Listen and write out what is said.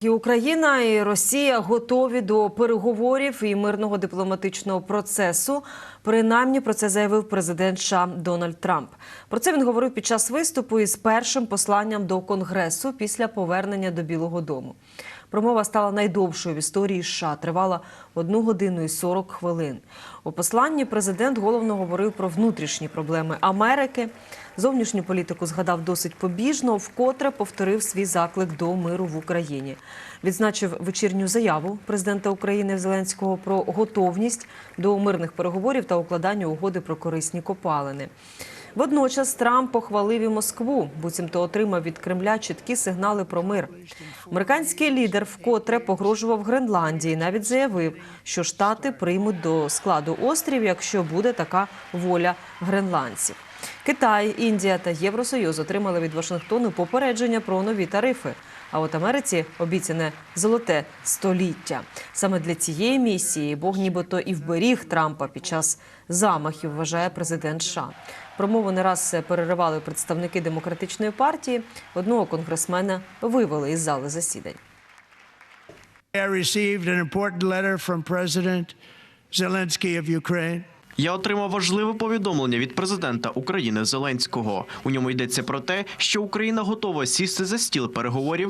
І Україна і Росія готові до переговорів і мирного дипломатичного процесу. Принаймні про це заявив президент США Дональд Трамп. Про це він говорив під час виступу із першим посланням до Конгресу після повернення до Білого Дому. Промова стала найдовшою в історії США. Тривала 1 годину і 40 хвилин. У посланні президент головно говорив про внутрішні проблеми Америки. Зовнішню політику згадав досить побіжно, вкотре повторив свій заклик до миру в Україні. Відзначив вечірню заяву президента України Зеленського про готовність до мирних переговорів та укладання угоди про корисні копалини. Водночас Трамп похвалив і Москву, буцімто отримав від Кремля чіткі сигнали про мир. Американський лідер вкотре погрожував Гренландії. Навіть заявив, що штати приймуть до складу острів, якщо буде така воля гренландців. Китай, Індія та Євросоюз отримали від Вашингтону попередження про нові тарифи. А от Америці обіцяне золоте століття. Саме для цієї місії Бог нібито і вберіг Трампа під час замахів, вважає президент США. Промову не раз переривали представники демократичної партії. Одного конгресмена вивели із зали засідань. Я отримав важливе повідомлення від президента України Зеленського. У ньому йдеться про те, що Україна готова сісти за стіл переговорів